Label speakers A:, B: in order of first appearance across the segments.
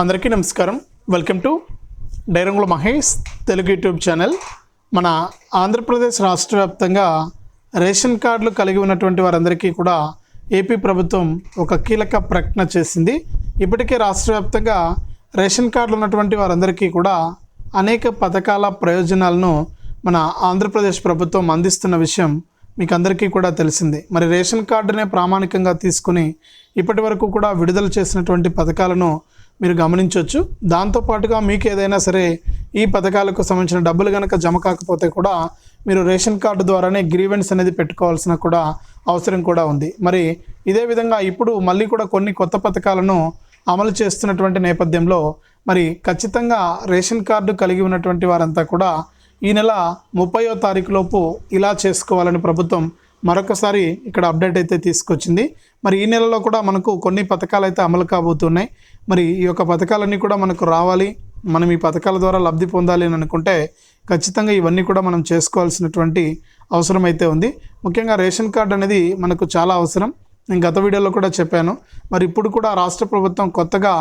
A: అందరికీ నమస్కారం. Welcome to Dairangula Mahesh Telugu YouTube channel. మన ఆంధ్రప్రదేశ్ రాష్ట్ర వ్యాప్తంగా రేషన్ కార్డులు కలిగి ఉన్నటువంటి వారందరికీ కూడా ఏపీ ప్రభుత్వం ఒక కీలక ప్రకటన చేసింది. ఇప్పటికే రాష్ట్ర వ్యాప్తంగా రేషన్ కార్డులు ఉన్నటువంటి వారందరికీ కూడా అనేక పథకాల ప్రయోజనాలను మన ఆంధ్రప్రదేశ్ ప్రభుత్వం అందిస్తున్న విషయం మీకు అందరికీ కూడా తెలిసిందే. మరి రేషన్ కార్డునే ప్రామాణికంగా తీసుకుని ఇప్పటి వరకు కూడా విడుదల చేసినటువంటి పథకాలను మీరు గమనించవచ్చు. దాంతోపాటుగా మీకు ఏదైనా సరే ఈ పథకాలకు సంబంధించిన డబ్బులు కనుక జమ కాకపోతే కూడా మీరు రేషన్ కార్డు ద్వారానే గ్రీవెన్స్ అనేది పెట్టుకోవాల్సిన కూడా అవసరం కూడా ఉంది. మరి ఇదే విధంగా ఇప్పుడు మళ్ళీ కూడా కొన్ని కొత్త పథకాలను అమలు చేస్తున్నటువంటి నేపథ్యంలో మరి ఖచ్చితంగా రేషన్ కార్డు కలిగి ఉన్నటువంటి వారంతా కూడా ఈ నెల ముప్పయో తారీఖులోపు ఇలా చేసుకోవాలని ప్రభుత్వం మరొకసారి ఇక్కడ అప్డేట్ అయితే తీసుకొచ్చింది. మరి ఈ నెలలో కూడా మనకు కొన్ని పథకాలు అయితే అమలు కాబోతున్నాయి. మరి ఈ యొక్క పథకాలన్నీ కూడా మనకు రావాలి. మనం ఈ పథకాల ద్వారా లబ్ధి పొందాలి అని అనుకుంటే ఖచ్చితంగా ఇవన్నీ కూడా మనం చేసుకోవాల్సినటువంటి అవసరం అయితే ఉంది. ముఖ్యంగా రేషన్ కార్డు అనేది మనకు చాలా అవసరం. నేను గత వీడియోలో కూడా చెప్పాను. మరి ఇప్పుడు కూడా రాష్ట్ర ప్రభుత్వం కొత్తగా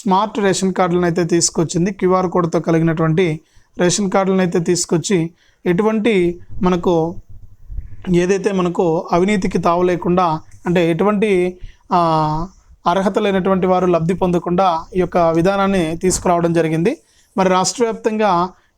A: స్మార్ట్ రేషన్ కార్డులను అయితే తీసుకొచ్చింది. క్యూఆర్ కోడ్తో కలిగినటువంటి రేషన్ కార్డులను అయితే తీసుకొచ్చి ఎటువంటి మనకు ఏదైతే మనకు అవినీతికి తావు లేకుండా అంటే ఎటువంటి అర్హత లేనటువంటి వారు లబ్ధి పొందకుండా ఈ యొక్క విధానాన్ని తీసుకురావడం జరిగింది. మరి రాష్ట్ర వ్యాప్తంగా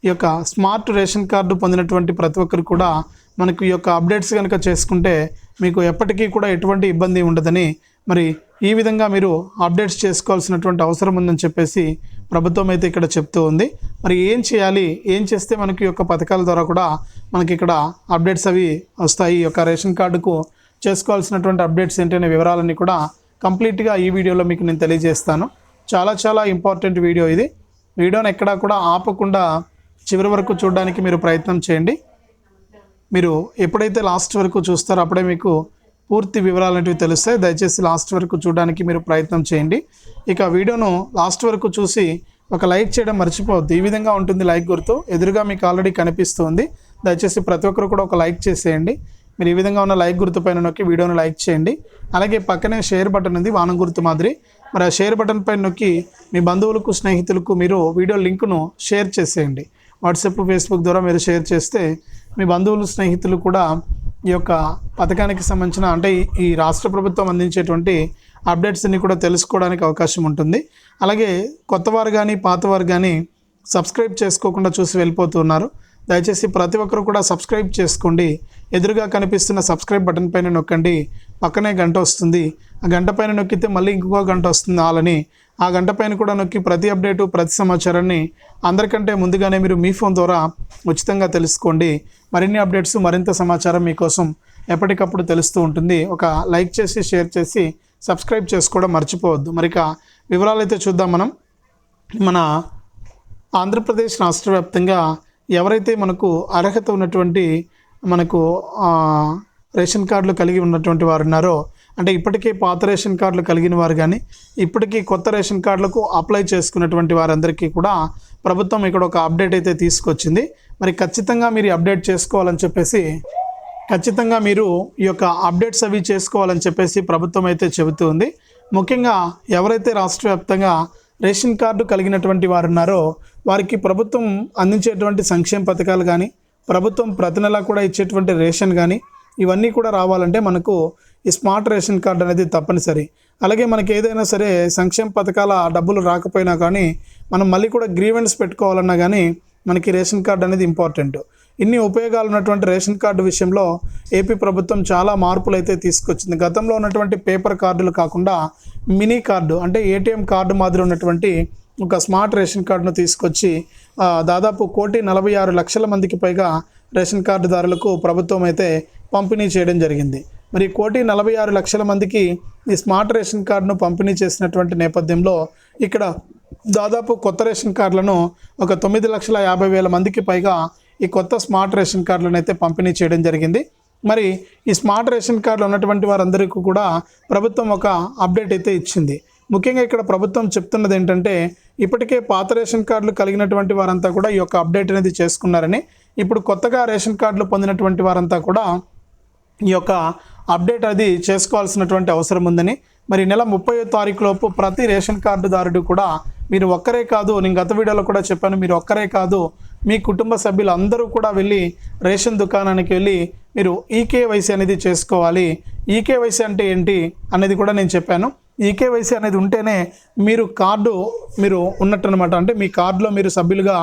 A: ఈ యొక్క స్మార్ట్ రేషన్ కార్డు పొందినటువంటి ప్రతి ఒక్కరు కూడా మనకు ఈ యొక్క అప్డేట్స్ కనుక చేసుకుంటే మీకు ఎప్పటికీ కూడా ఎటువంటి ఇబ్బంది ఉండదని మరి ఈ విధంగా మీరు అప్డేట్స్ చేసుకోవాల్సినటువంటి అవసరం ఉందని చెప్పేసి ప్రభుత్వం అయితే ఇక్కడ చెప్తూ ఉంది. మరి ఏం చేయాలి? ఏం చేస్తే మనకి యొక్క పథకాల ద్వారా కూడా మనకి ఇక్కడ అప్డేట్స్ అవి వస్తాయి? ఈ యొక్క రేషన్ కార్డుకు చేసుకోవాల్సినటువంటి అప్డేట్స్ ఏంటనే వివరాలన్నీ కూడా కంప్లీట్గా ఈ వీడియోలో మీకు నేను తెలియజేస్తాను. చాలా చాలా ఇంపార్టెంట్ వీడియో ఇది. వీడియోని ఎక్కడా కూడా ఆపకుండా చివరి వరకు చూడడానికి మీరు ప్రయత్నం చేయండి. మీరు ఎప్పుడైతే లాస్ట్ వరకు చూస్తారో అప్పుడే మీకు పూర్తి వివరాలు అనేవి తెలుస్తాయి. దయచేసి లాస్ట్ వరకు చూడడానికి మీరు ప్రయత్నం చేయండి. ఇక వీడియోను లాస్ట్ వరకు చూసి ఒక లైక్ చేయడం మర్చిపోవద్దు. ఈ విధంగా ఉంటుంది లైక్ గుర్తు. ఎదురుగా మీకు ఆల్రెడీ కనిపిస్తుంది. దయచేసి ప్రతి ఒక్కరు కూడా ఒక లైక్ చేసేయండి. మీరు ఈ విధంగా ఉన్న లైక్ గుర్తు పైన నొక్కి వీడియోను లైక్ చేయండి. అలాగే పక్కనే షేర్ బటన్ ఉంది వానం గుర్తు మాదిరి. మరి ఆ షేర్ బటన్ పైన నొక్కి మీ బంధువులకు స్నేహితులకు మీరు వీడియో లింకును షేర్ చేసేయండి. వాట్సాప్ ఫేస్బుక్ ద్వారా మీరు షేర్ చేస్తే మీ బంధువులు స్నేహితులు కూడా ఈ యొక్క పథకానికి సంబంధించిన అంటే ఈ- రాష్ట్ర ప్రభుత్వం అందించేటువంటి అప్డేట్స్ అన్ని కూడా తెలుసుకోవడానికి అవకాశం ఉంటుంది. అలాగే కొత్తవారు కానీ పాతవారు కానీ సబ్స్క్రైబ్ చేసుకోకుండా చూసి వెళ్ళిపోతున్నారు దయచేసి ప్రతి ఒక్కరు కూడా సబ్స్క్రైబ్ చేసుకోండి. ఎదురుగా కనిపిస్తున్న సబ్స్క్రైబ్ బటన్ పైన నొక్కండి. పక్కనే గంట వస్తుంది. ఆ గంట పైన నొక్కితే మళ్ళీ ఇంకొక గంట వస్తుంది ఆలని ఆ గంట పైన కూడా నొక్కి ప్రతి అప్డేటు ప్రతి సమాచారాన్ని అందరికంటే ముందుగానే మీరు మీ ఫోన్ ద్వారా ఉచితంగా తెలుసుకోండి. మరిన్ని అప్డేట్స్ మరింత సమాచారం మీకోసం ఎప్పటికప్పుడు తెలుస్తూ ఉంటుంది. ఒక లైక్ చేసి షేర్ చేసి సబ్స్క్రైబ్ చేసుకోవడం మర్చిపోవద్దు. మరి ఇక వివరాలు అయితే చూద్దాం మనం. మన ఆంధ్రప్రదేశ్ రాష్ట్ర వ్యాప్తంగా ఎవరైతే మనకు అర్హత ఉన్నటువంటి మనకు రేషన్ కార్డులు కలిగి ఉన్నటువంటి వారు ఉన్నారో అంటే ఇప్పటికే పాత రేషన్ కార్డులు కలిగిన వారు కానీ ఇప్పటికీ కొత్త రేషన్ కార్డులకు అప్లై చేసుకున్నటువంటి వారందరికీ కూడా ప్రభుత్వం ఇక్కడ ఒక అప్డేట్ అయితే తీసుకొచ్చింది. మరి ఖచ్చితంగా మీరు అప్డేట్ చేసుకోవాలని చెప్పేసి ఖచ్చితంగా మీరు ఈ యొక్క అప్డేట్స్ అవి చేసుకోవాలని చెప్పేసి ప్రభుత్వం అయితే చెబుతూ ఉంది. ముఖ్యంగా ఎవరైతే రాష్ట్ర వ్యాప్తంగా రేషన్ కార్డు కలిగినటువంటి వారు ఉన్నారో వారికి ప్రభుత్వం అందించేటువంటి సంక్షేమ పథకాలు కానీ ప్రభుత్వం ప్రతి నెలా కూడా ఇచ్చేటువంటి రేషన్ కానీ ఇవన్నీ కూడా రావాలంటే మనకు ఈ స్మార్ట్ రేషన్ కార్డు అనేది తప్పనిసరి. అలాగే మనకి ఏదైనా సరే సంక్షేమ పథకాల డబ్బులు రాకపోయినా కానీ మనం మళ్ళీ కూడా గ్రీవెన్స్ పెట్టుకోవాలన్నా కానీ మనకి రేషన్ కార్డు అనేది ఇంపార్టెంట్. ఇన్ని ఉపయోగాలు ఉన్నటువంటి రేషన్ కార్డు విషయంలో ఏపీ ప్రభుత్వం చాలా మార్పులు అయితే తీసుకొచ్చింది. గతంలో ఉన్నటువంటి పేపర్ కార్డులు కాకుండా మినీ కార్డు అంటే ఏటీఎం కార్డు మాదిరి ఉన్నటువంటి ఒక స్మార్ట్ రేషన్ కార్డును తీసుకొచ్చి దాదాపు కోటి నలభై ఆరు లక్షల మందికి పైగా రేషన్ కార్డుదారులకు ప్రభుత్వం అయితే పంపిణీ చేయడం జరిగింది. మరి కోటి నలభై ఆరు లక్షల మందికి ఈ స్మార్ట్ రేషన్ కార్డును పంపిణీ చేసినటువంటి నేపథ్యంలో ఇక్కడ దాదాపు కొత్త రేషన్ కార్డులను ఒక తొమ్మిది లక్షల యాభై వేల మందికి పైగా ఈ కొత్త స్మార్ట్ రేషన్ కార్డులను అయితే పంపిణీ చేయడం జరిగింది. మరి ఈ స్మార్ట్ రేషన్ కార్డులు ఉన్నటువంటి వారందరికీ కూడా ప్రభుత్వం ఒక అప్డేట్ అయితే ఇచ్చింది. ముఖ్యంగా ఇక్కడ ప్రభుత్వం చెప్తున్నది ఏంటంటే ఇప్పటికే పాత రేషన్ కార్డులు కలిగినటువంటి వారంతా కూడా ఈ యొక్క అప్డేట్ అనేది చేసుకున్నారని ఇప్పుడు కొత్తగా రేషన్ కార్డులు పొందినటువంటి వారంతా కూడా ఈ యొక్క అప్డేట్ అది చేసుకోవాల్సినటువంటి అవసరం ఉందని. మరి నెల ముప్పై తారీఖు లోపు ప్రతి రేషన్ కార్డుదారుడు కూడా మీరు ఒక్కరే కాదు నేను గత వీడియోలో కూడా చెప్పాను మీరు ఒక్కరే కాదు మీ కుటుంబ సభ్యులు అందరూ కూడా వెళ్ళి రేషన్ దుకాణానికి వెళ్ళి మీరు ఈకేవైసీ అనేది చేసుకోవాలి. ఈకేవైసీ అంటే ఏంటి అనేది కూడా నేను చెప్పాను. ఈకేవైసీ అనేది ఉంటేనే మీరు కార్డు మీరు ఉన్నట్టు అనమాట అంటే మీ కార్డులో మీరు సభ్యులుగా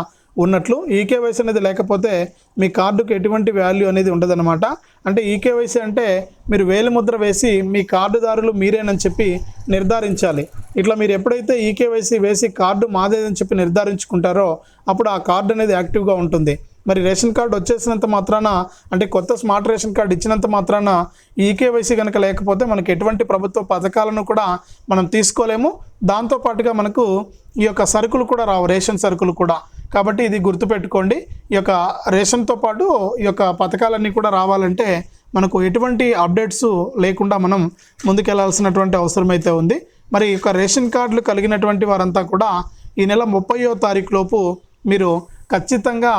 A: ఉన్నట్లు ఈకేవైసీ అనేది లేకపోతే మీ కార్డుకు ఎటువంటి వాల్యూ అనేది ఉండదన్నమాట. అంటే ఈకేవైసీ అంటే మీరు వేలిముద్ర వేసి మీ కార్డుదారులు మీరేనని చెప్పి నిర్ధారించాలి. ఇట్లా మీరు ఎప్పుడైతే ఈకేవైసీ వేసి కార్డు మాదేదని చెప్పి నిర్ధారించుకుంటారో అప్పుడు ఆ కార్డు అనేది యాక్టివ్గా ఉంటుంది. మరి రేషన్ కార్డు వచ్చేసినంత మాత్రాన అంటే కొత్త స్మార్ట్ రేషన్ కార్డు ఇచ్చినంత మాత్రాన ఈకేవైసీ కనుక లేకపోతే మనకి ఎటువంటి ప్రభుత్వ పథకాలను కూడా మనం తీసుకోలేము. దాంతోపాటుగా మనకు ఈ యొక్క సరుకులు కూడా రావు రేషన్ సరుకులు కూడా. కాబట్టి ఇది గుర్తుపెట్టుకోండి. ఈ యొక్క రేషన్తో పాటు ఈ యొక్క పథకాలన్నీ కూడా రావాలంటే మనకు ఎటువంటి అప్డేట్స్ లేకుండా మనం ముందుకెళ్ళాల్సినటువంటి అవసరం అయితే ఉంది. మరి ఈ యొక్క రేషన్ కార్డులు కలిగినటువంటి వారంతా కూడా ఈ నెల ముప్పయో తారీఖు లోపు మీరు ఖచ్చితంగా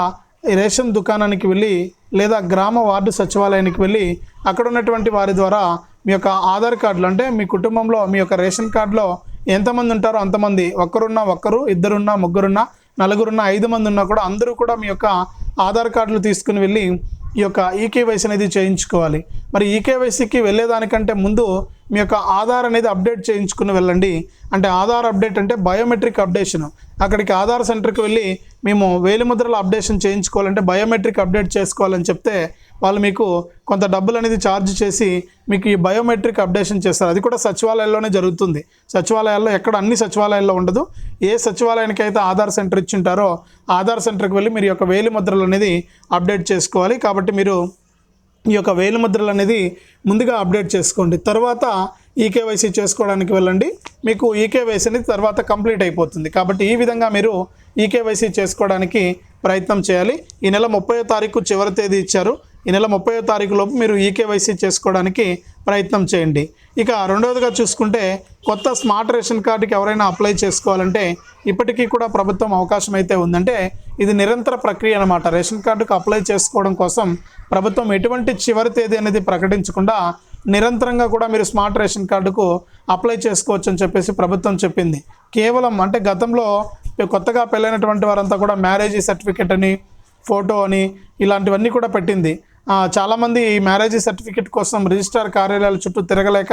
A: రేషన్ దుకాణానికి వెళ్ళి లేదా గ్రామ వార్డు సచివాలయానికి వెళ్ళి అక్కడ ఉన్నటువంటి వారి ద్వారా మీ యొక్క ఆధార్ కార్డులు అంటే మీ కుటుంబంలో మీ యొక్క రేషన్ కార్డులో ఎంతమంది ఉంటారో అంతమంది ఒక్కరున్నా ఒక్కరు ఇద్దరున్నా ముగ్గురున్నా నలుగురున్నా ఐదు మంది ఉన్నా కూడా అందరూ కూడా మీ యొక్క ఆధార్ కార్డులు తీసుకుని వెళ్ళి ఈ యొక్క ఈకేవైసీ అనేది చేయించుకోవాలి. మరి ఈకేవైసీకి వెళ్ళేదానికంటే ముందు మీ యొక్క ఆధార్ అనేది అప్డేట్ చేయించుకుని వెళ్ళండి. అంటే ఆధార్ అప్డేట్ అంటే బయోమెట్రిక్ అప్డేషన్. అక్కడికి ఆధార్ సెంటర్కి వెళ్ళి మేము వేలిముద్రల అప్డేషన్ చేయించుకోవాలంటే బయోమెట్రిక్ అప్డేట్ చేసుకోవాలని చెప్తే వాళ్ళు మీకు కొంత డబ్బులు అనేది ఛార్జ్ చేసి మీకు ఈ బయోమెట్రిక్ అప్డేషన్ చేస్తారు. అది కూడా సచివాలయాల్లోనే జరుగుతుంది. సచివాలయాల్లో ఎక్కడ అన్ని సచివాలయాల్లో ఉండదు. ఏ సచివాలయానికి అయితే ఆధార్ సెంటర్ ఇచ్చింటారో ఆధార్ సెంటర్కి వెళ్ళి మీరు యొక్క వేలి ముద్రలు అనేది అప్డేట్ చేసుకోవాలి. కాబట్టి మీరు ఈ యొక్క వేలు ముద్రలు అనేది ముందుగా అప్డేట్ చేసుకోండి. తర్వాత ఈకేవైసీ చేసుకోవడానికి వెళ్ళండి. మీకు ఈకేవైసీ అనేది తర్వాత కంప్లీట్ అయిపోతుంది. కాబట్టి ఈ విధంగా మీరు ఈకేవైసీ చేసుకోవడానికి ప్రయత్నం చేయాలి. ఈ నెల ముప్పై తారీఖు చివరి తేదీ ఇచ్చారు. ఈ నెల ముప్పై తారీఖు లోపు మీరు ఈకేవైసీ చేసుకోవడానికి ప్రయత్నం చేయండి. ఇక రెండవదిగా చూసుకుంటే కొత్త స్మార్ట్ రేషన్ కార్డుకి ఎవరైనా అప్లై చేసుకోవాలంటే ఇప్పటికీ కూడా ప్రభుత్వం అవకాశం అయితే ఉందంటే ఇది నిరంతర ప్రక్రియ అనమాట రేషన్ కార్డుకు అప్లై చేసుకోవడం కోసం ప్రభుత్వం ఎటువంటి చివరి తేదీ అనేది ప్రకటించకుండా నిరంతరంగా కూడా మీరు స్మార్ట్ రేషన్ కార్డుకు అప్లై చేసుకోవచ్చు అని చెప్పేసి ప్రభుత్వం చెప్పింది. కేవలం అంటే గతంలో కొత్తగా పెళ్ళైనటువంటి వారంతా కూడా మ్యారేజ్ సర్టిఫికెట్ అని ఫోటో అని ఇలాంటివన్నీ కూడా పెట్టింది. చాలామంది ఈ మ్యారేజ్ సర్టిఫికేట్ కోసం రిజిస్ట్రార్ కార్యాలయాల చుట్టూ తిరగలేక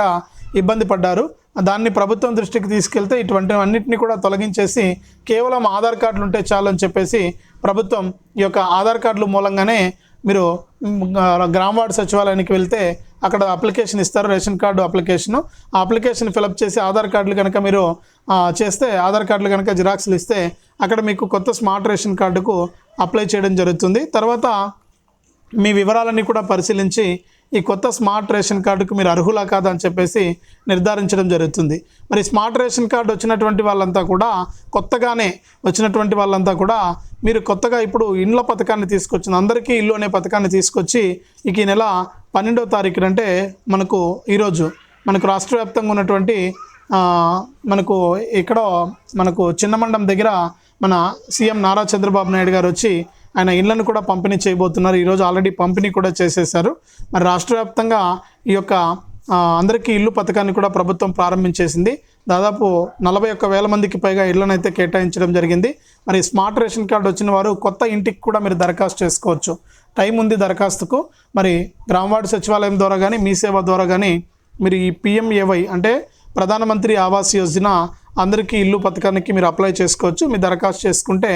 A: ఇబ్బంది పడ్డారు. దాన్ని ప్రభుత్వం దృష్టికి తీసుకెళ్తే ఇటువంటి అన్నింటినీ కూడా తొలగించేసి కేవలం ఆధార్ కార్డులు ఉంటే చాలు అని చెప్పేసి ప్రభుత్వం ఈ యొక్క ఆధార్ కార్డుల మూలంగానే మీరు మ్, గ్రామ వార్డు సచివాలయానికి వెళ్తే అక్కడ అప్లికేషన్ ఇస్తారు రేషన్ కార్డు అప్లికేషను. ఆ అప్లికేషన్ ఫిలప్ చేసి ఆధార్ కార్డులు కనుక మీరు చేస్తే ఆధార్ కార్డులు కనుక జిరాక్స్లు ఇస్తే అక్కడ మీకు కొత్త స్మార్ట్ రేషన్ కార్డుకు అప్లై చేయడం జరుగుతుంది. తర్వాత మీ వివరాలన్నీ కూడా పరిశీలించి ఈ కొత్త స్మార్ట్ రేషన్ కార్డుకు మీరు అర్హులా కాదా అని చెప్పేసి నిర్ధారించడం జరుగుతుంది. మరి స్మార్ట్ రేషన్ కార్డు వచ్చినటువంటి వాళ్ళంతా కూడా కొత్తగానే వచ్చినటువంటి వాళ్ళంతా కూడా మీరు కొత్తగా ఇప్పుడు ఇండ్ల పథకాన్ని తీసుకొచ్చింది అందరికీ ఇల్లు అనే పథకాన్ని తీసుకొచ్చి ఇక ఈ నెల పన్నెండవ తారీఖున అంటే మనకు ఈరోజు మనకు రాష్ట్ర వ్యాప్తంగా ఉన్నటువంటి మనకు ఇక్కడ మనకు చిన్నమండం దగ్గర మన సీఎం నారా చంద్రబాబు నాయుడు గారు వచ్చి ఆయన ఇళ్ళను కూడా పంపిణీ చేయబోతున్నారు. ఈరోజు ఆల్రెడీ పంపిణీ కూడా చేసేశారు. మరి రాష్ట్ర వ్యాప్తంగా ఈ యొక్క అందరికీ ఇల్లు పథకాన్ని కూడా ప్రభుత్వం ప్రారంభించేసింది. దాదాపు నలభై ఒక్క వేల మందికి పైగా ఇళ్ళను అయితే కేటాయించడం జరిగింది. మరి స్మార్ట్ రేషన్ కార్డు వచ్చిన వారు కొత్త ఇంటికి కూడా మీరు దరఖాస్తు చేసుకోవచ్చు. టైం ఉంది దరఖాస్తుకు. మరి గ్రామవార్డు సచివాలయం ద్వారా కానీ మీ సేవ ద్వారా కానీ మీరు ఈ పిఎంఏవై అంటే ప్రధానమంత్రి ఆవాస్ యోజన అందరికీ ఇల్లు పథకానికి మీరు అప్లై చేసుకోవచ్చు. మీ దరఖాస్తు చేసుకుంటే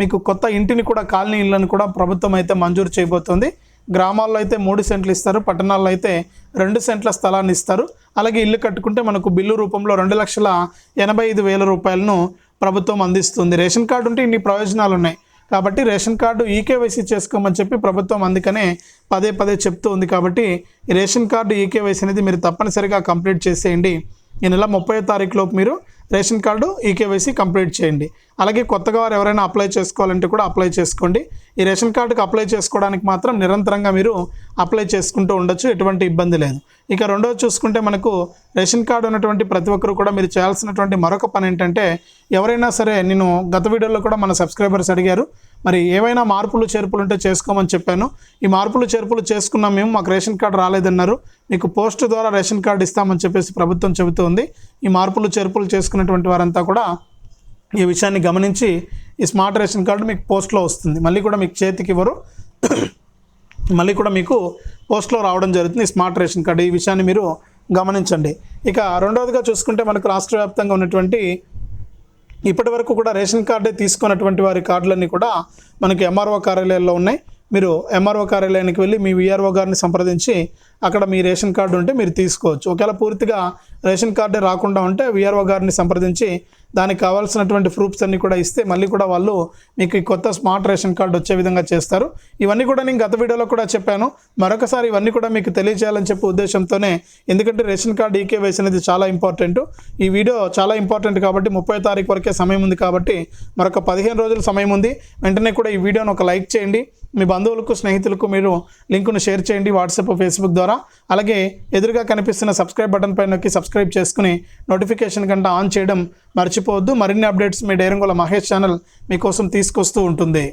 A: మీకు కొత్త ఇంటిని కూడా కాలనీ ఇళ్ళను కూడా ప్రభుత్వం అయితే మంజూరు చేయబోతుంది. గ్రామాల్లో అయితే మూడు సెంట్లు ఇస్తారు పట్టణాల్లో అయితే రెండు సెంట్ల స్థలాన్ని ఇస్తారు. అలాగే ఇల్లు కట్టుకుంటే మనకు బిల్లు రూపంలో రెండు లక్షల ఎనభై ఐదు వేల రూపాయలను ప్రభుత్వం అందిస్తుంది. రేషన్ కార్డు ఉంటే ఇన్ని ప్రయోజనాలు ఉన్నాయి. కాబట్టి రేషన్ కార్డు ఈకేవైసీ చేసుకోమని చెప్పి ప్రభుత్వం అందుకనే పదే పదే చెప్తూ ఉంది కాబట్టి రేషన్ కార్డు ఈకేవైసీ అనేది మీరు తప్పనిసరిగా కంప్లీట్ చేసేయండి. ఈ నెల ముప్పై తారీఖు లోపు మీరు రేషన్ కార్డు ఈకేవైసీ కంప్లీట్ చేయండి. అలాగే కొత్తగా వారు ఎవరైనా అప్లై చేసుకోవాలంటే కూడా అప్లై చేసుకోండి. ఈ రేషన్ కార్డుకి అప్లై చేసుకోవడానికి మాత్రం నిరంతరంగా మీరు అప్లై చేసుకుంటూ ఉండొచ్చు ఎటువంటి ఇబ్బంది లేదు. ఇక రెండోది చూసుకుంటే మనకు రేషన్ కార్డు ఉన్నటువంటి ప్రతి ఒక్కరు కూడా మీరు చేయాల్సినటువంటి మరొక పని ఏంటంటే ఎవరైనా సరే నేను గత వీడియోలో కూడా మన సబ్స్క్రైబర్స్ అడిగారు మరి ఏవైనా మార్పులు చేర్పులు ఉంటే చేసుకోమని చెప్పాను. ఈ మార్పులు చేర్పులు చేసుకున్నాం మేము మాకు రేషన్ కార్డు రాలేదన్నారు. మీకు పోస్ట్ ద్వారా రేషన్ కార్డు ఇస్తామని చెప్పేసి ప్రభుత్వం చెబుతోంది. ఈ మార్పులు చేర్పులు చేసుకున్నటువంటి వారంతా కూడా ఈ విషయాన్ని గమనించి ఈ స్మార్ట్ రేషన్ కార్డు మీకు పోస్ట్లో వస్తుంది. మళ్ళీ కూడా మీకు చేతికి ఇవ్వరు. మళ్ళీ కూడా మీకు పోస్ట్లో రావడం జరుగుతుంది ఈ స్మార్ట్ రేషన్ కార్డు. ఈ విషయాన్ని మీరు గమనించండి. ఇక రెండవదిగా చూసుకుంటే మనకు రాష్ట్ర వ్యాప్తంగా ఉన్నటువంటి ఇప్పటి వరకు కూడా రేషన్ కార్డే తీసుకున్నటువంటి వారి కార్డులన్నీ కూడా మనకి ఎంఆర్ఓ కార్యాలయాల్లో ఉన్నాయి. మీరు ఎంఆర్ఓ కార్యాలయానికి వెళ్ళి మీ విఆర్ఓ గారిని సంప్రదించి అక్కడ మీ రేషన్ కార్డు ఉంటే మీరు తీసుకోవచ్చు. ఒకవేళ పూర్తిగా రేషన్ కార్డే రాకుండా ఉంటే విఆర్ఓ గారిని సంప్రదించి దానికి కావాల్సినటువంటి ప్రూఫ్స్ అన్నీ కూడా ఇస్తే మళ్ళీ కూడా వాళ్ళు మీకు ఈ కొత్త స్మార్ట్ రేషన్ కార్డు వచ్చే విధంగా చేస్తారు. ఇవన్నీ కూడా నేను గత వీడియోలో కూడా చెప్పాను. మరొకసారి ఇవన్నీ కూడా మీకు తెలియజేయాలని చెప్పే ఉద్దేశంతోనే ఎందుకంటే రేషన్ కార్డు ఈకేవైసీ అనేది చాలా ఇంపార్టెంట్. ఈ వీడియో చాలా ఇంపార్టెంట్ కాబట్టి ముప్పై తారీఖు వరకే సమయం ఉంది కాబట్టి మరొక పదిహేను రోజుల సమయం ఉంది. వెంటనే కూడా ఈ వీడియోను ఒక లైక్ చేయండి. మీ బంధువులకు స్నేహితులకు మీరు లింకును షేర్ చేయండి. వాట్సాప్ ఫేస్బుక్ ద్వారా అలాగే ఎదురుగా కనిపిస్తున్న సబ్స్క్రైబ్ బటన్ పై నొక్కి సబ్స్క్రైబ్ చేసుకుని నోటిఫికేషన్ గంట ఆన్ చేయడం మర్చిపోవద్దు. మరిన్ని అప్డేట్స్ మీ డైరంగుల మహేష్ ఛానల్ మీకోసం తీసుకొస్తూ ఉంటుంది.